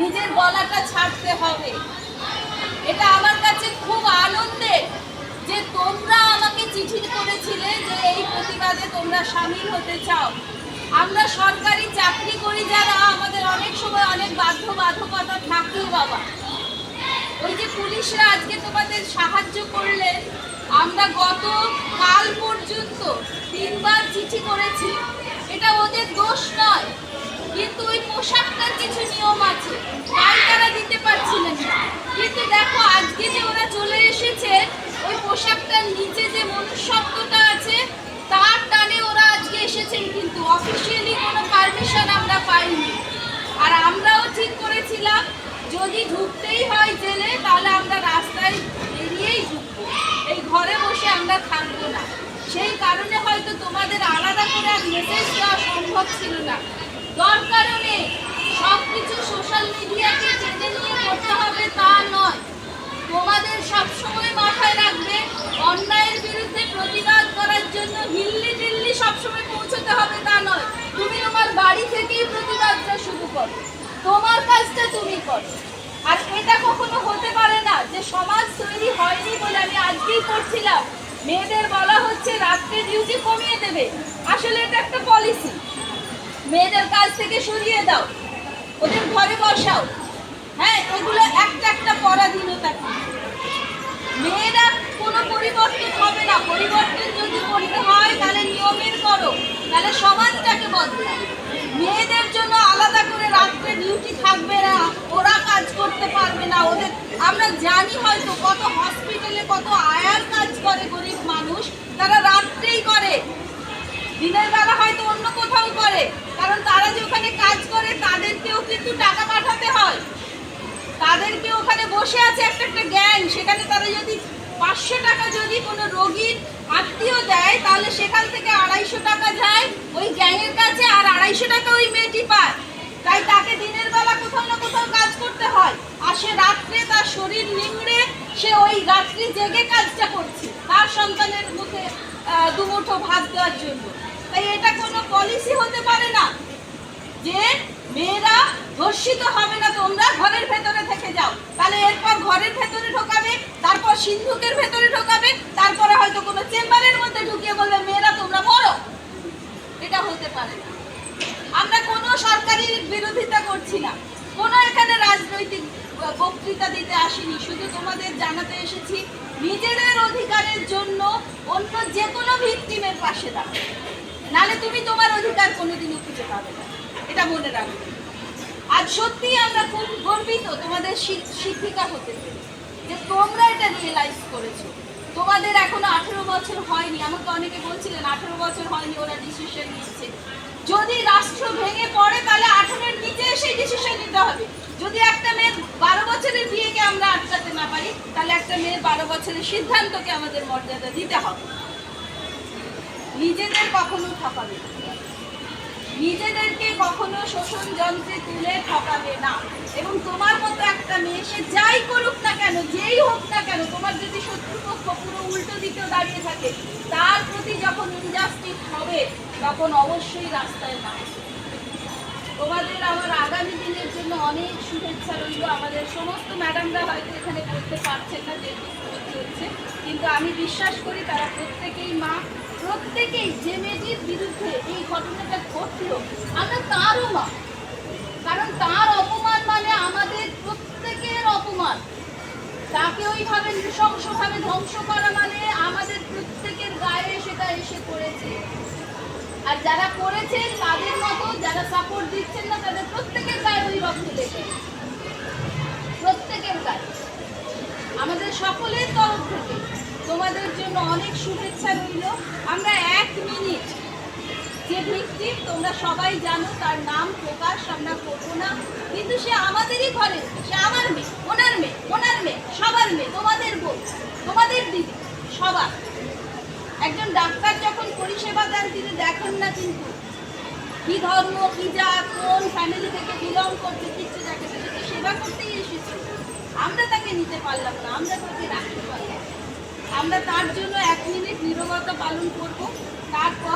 নিজের গলাটা ছাড়তে হবে। এটা আমার কাছে খুব আনন্দের যে তোমরা আমাকে চিঠি করেছিলে যে এই প্রতিবাদে তোমরা সামিল হতে চাও। আমরা সরকারি চাকরি করি যারা, আমাদের অনেক সময় অনেক বাধ্যবাধকতা থাকেও বাবা। ওই যে পুলিশরা আজকে তোমাদের সাহায্য করলেন আমরা গত কাল পর্যন্ত তিনবার চিঠি করেছি। এটা ওদের দোষ নয়। কিছু নিয়ম আছে। তাই তারা দিতে পারছিলেন না। কিন্তু দেখো, আজকে যে ওরা চলে এসেছে, ওই পোশাকটার নিচে যে মনুষ্যত্বটা আছে, তার টানে ওরা আজকে এসেছেন কিন্তু অফিসিয়ালি কোনো পারমিশন আমরা পাইনি। আর আমরাও ঠিক করেছিলাম, যদি ঢুকতেই হয় জেলে, তাহলে আমরা রাস্তায় বেরিয়েই ঢুকবো। এই ঘরে বসে আমরা থাকব না। সেই কারণে হয়তো তোমাদের আলাদা করে আর মেসেজ দেওয়া সম্ভব ছিল না। দরকারও নেই। সব কিছু সোশ্যাল মিডিয়াকে টেনে নিয়ে করতে হবে তা নয়। তোমাদের সবসময় মাথায় রাখবে, অন্যায়ের বিরুদ্ধে প্রতিবাদ করার জন্য দিল্লি দিল্লি সবসময় পৌঁছতে হবে তা নয়। তুমি তোমার বাড়ি থেকেই প্রতিবাদটা শুরু করো। তোমার কাজটা তুমি করো। আর এটা কখনো হতে পারে না যে সমাজ তৈরি হয়নি বলে আমি আজকেই করছিলাম মেয়েদের বলা হচ্ছে, রাত্রে ডিউটি কমিয়ে দেবে। আসলে এটা একটা পলিসি মেয়েদের কাজ থেকে সরিয়ে দাও। ওদের ঘরে বসাও। হ্যাঁ এগুলো একটা একটা পরাধীনতা মেয়েরা কোনো পরিবর্তন হবে না। পরিবর্তন যদি করতে হয়, তাহলে নিয়মের করো। তাহলে সমাজটাকে বদলাও মেয়েদের জন্য আলাদা করে রাত্রে ডিউটি থাকবে না। ওরা কাজ করতে পারবে না। ওদের আমরা জানি হয়তো কত হসপিটালে কত আয়ার কাজ করে গরিব মানুষ তারা রাত্রেই করে দিনের বেলা হয়তো অন্য কোথাও করে তারা যে ওখানে কাজ করে, তাদেরকেও কিন্তু টাকা পাঠাতে হয়। তাদেরকে ওখানে বসে আছে একটা একটা গ্যাং। সেখানে তারা যদি পাঁচশো টাকা যদি কোনো রোগীর আত্মীয় দেয়, তাহলে সেখান থেকে আড়াইশো টাকা যায় ওই গ্যাংয়ের কাছে, আর আড়াইশো টাকা ওই মেয়েটি পায়। তাই তাকে দিনের বেলা কোথাও না কোথাও কাজ করতে হয়। আর সে রাত্রে তার শরীর নিংড়ে, সে ওই রাত্রি জেগে কাজটা করছে তার সন্তানের মুখে দুমুঠো ভাত দেওয়ার জন্য। তাই এটা কোনো পলিসি হতে পারে না। মেয়েরা ধর্ষিত হবে না, তোমরা ঘরের ভেতরে থেকে যাও। তাহলে এরপর ঘরের ভেতরে ঢোকাবে, তারপর সিন্ধুকের ভেতরে ঢোকাবে, তারপরে হয়তো কোনো চেম্বারের মধ্যে ঢুকিয়ে বলবে, মেয়েরা, তোমরা মরো। এটা হতে পারে না। আমরা কোনো সরকারি বিরোধিতা করছি না। কোনো এখানে রাজনৈতিক বক্তৃতা দিতে আসিনি, শুধু তোমাদের জানাতে এসেছি, নিজেদের অধিকারের জন্য অন্য যে কোনো ভিকটিমের পাশে দাঁড়াও। নালে তুমি তোমার অধিকার কোনোদিনও খুঁজে পাবে না। এটা মনে রাখবে আজ সত্যি আমরা খুব গর্বিত তোমাদের শিক্ষিকা হতে যে তোমরা এটা রিয়েলাইজ করেছ। তোমাদের এখনও আঠেরো বছর হয়নি, আমাকে অনেকে বলছিলেন আঠেরো বছর হয়নি, ওরা ডিসিশন নিচ্ছে যদি রাষ্ট্র ভেঙে পড়ে, তাহলে আঠেরোর নিচে এসে ডিসিশন নিতে হবে। যদি একটা মেয়ের বারো বছরের বিয়েকে আমরা আটকাতে না পারি, তাহলে একটা মেয়ের বারো বছরের সিদ্ধান্তকে আমাদের মর্যাদা দিতে হবে। নিজেদের কখনো ঠকাবে না। নিজেদেরকে কখনো শোষণ যন্ত্রে তুলে ঠকাবে না। এবং তোমার মতো একটা মেয়ে, সে যাই করুক না কেন, যেই হোক না কেন, তোমার যদি শত্রুপক্ষ পুরো উল্টো দিকেও দাঁড়িয়ে থাকে, তার প্রতি যখন ইনজাস্টিস হবে, তখন অবশ্যই রাস্তায় না তোমাদের আমার আগামী দিনের জন্য অনেক শুভেচ্ছা রইল। আমাদের সমস্ত ম্যাডামরা হয়তো এখানে করতে পারছেন না যেহেতু চলছে কিন্তু আমি বিশ্বাস করি তারা প্রত্যেকেই মা। প্রত্যেকেই যে মেয়েটির বিরুদ্ধে এই ঘটনাটা ঘটলো। আমরা তারও মা। কারণ তার অপমান মানে আমাদের প্রত্যেকের অপমান। তাকে ওইভাবে নৃশংসভাবে ধ্বংস করা মানে আমাদের প্রত্যেকের গায়ে সেটা এসে পড়েছে। আর যারা করেছেন তাদের মতো, যারা সাপোর্ট দিচ্ছেন না, তাদের প্রত্যেকের গায়ে ওই রক্ত লেগে। প্রত্যেকের গায়ে। আমাদের সকলের তরফ থেকে তোমাদের জন্য অনেক শুভেচ্ছা রইল আমরা এক মিনিট যে ভিকটিম তোমরা সবাই জানো, তার নাম প্রকাশ, আমরা করব না কিন্তু সে আমাদেরই ঘরে, সে আমার মেয়ে, ওনার মেয়ে ওনার মেয়ে, সবার মেয়ে, তোমাদের বোন তোমাদের দিদি, সবার একজন ডাক্তার যখন পরিষেবা দেন, তিনি দেখেন না কিন্তু কি ধর্ম, কি জাত, কোন ফ্যামিলি থেকে বিলং করছে, কিচ্ছু দেখে। সেবা করতেই এসেছে আমরা তাকে নিতে পারলাম না, আমরা তাকে রাখতে পারলাম। আমরা তার জন্য এক মিনিট নিরবতা পালন করব। তারপর